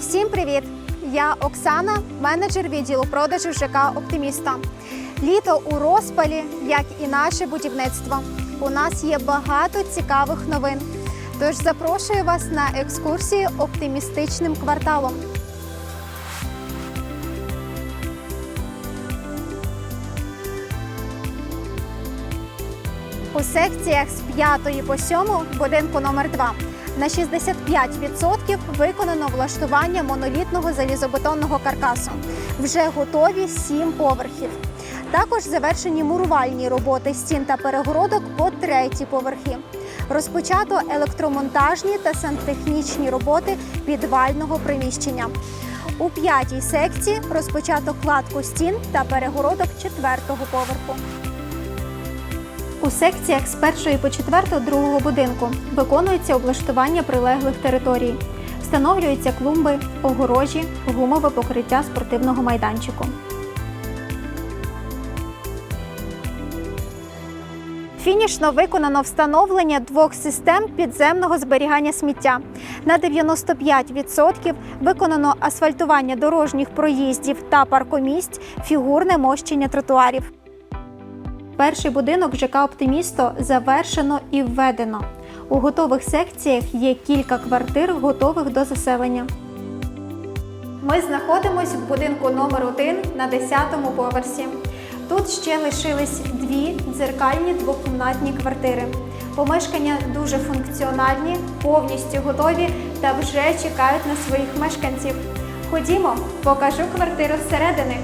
Усім привіт! Я Оксана, менеджер відділу продажу ЖК Оптиміста. Літо у розпалі, як і наше будівництво. У нас є багато цікавих новин. Тож запрошую вас на екскурсію оптимістичним кварталом. У секціях з 5 по 7 будинку номер 2 на 65% виконано влаштування монолітного залізобетонного каркасу. Вже готові 7 поверхів. Також завершені мурувальні роботи стін та перегородок по треті поверхи. Розпочато електромонтажні та сантехнічні роботи підвального приміщення. У п'ятій секції розпочато кладку стін та перегородок четвертого поверху. У секціях з першої по четверту другого будинку виконується облаштування прилеглих територій, встановлюються клумби, огорожі, гумове покриття спортивного майданчику. Фінішно виконано встановлення двох систем підземного зберігання сміття. На 95% виконано асфальтування дорожніх проїздів та паркомісць, фігурне мощення тротуарів. Перший будинок ЖК Оптимісто завершено і введено. У готових секціях є кілька квартир, готових до заселення. Ми знаходимося в будинку номер 1 на 10-му поверсі. Тут ще лишились дві дзеркальні двокімнатні квартири. Помешкання дуже функціональні, повністю готові та вже чекають на своїх мешканців. Ходімо, покажу квартиру зсередини.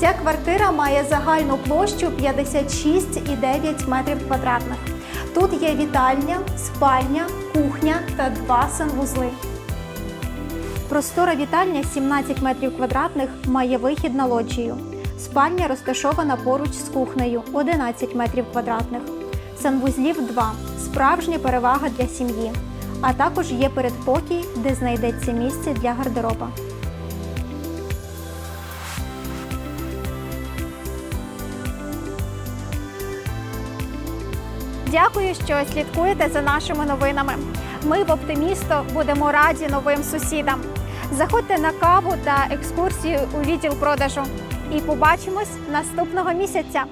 Ця квартира має загальну площу 56,9 метрів квадратних. Тут є вітальня, спальня, кухня та два санвузли. Простора вітальня 17 метрів квадратних має вихід на лоджію. Спальня розташована поруч з кухнею 11 метрів квадратних. Санвузлів 2 справжня перевага для сім'ї. А також є передпокій, де знайдеться місце для гардероба. Дякую, що слідкуєте за нашими новинами. Ми в Оптимісто будемо раді новим сусідам. Заходьте на каву та екскурсію у відділ продажу. І побачимось наступного місяця.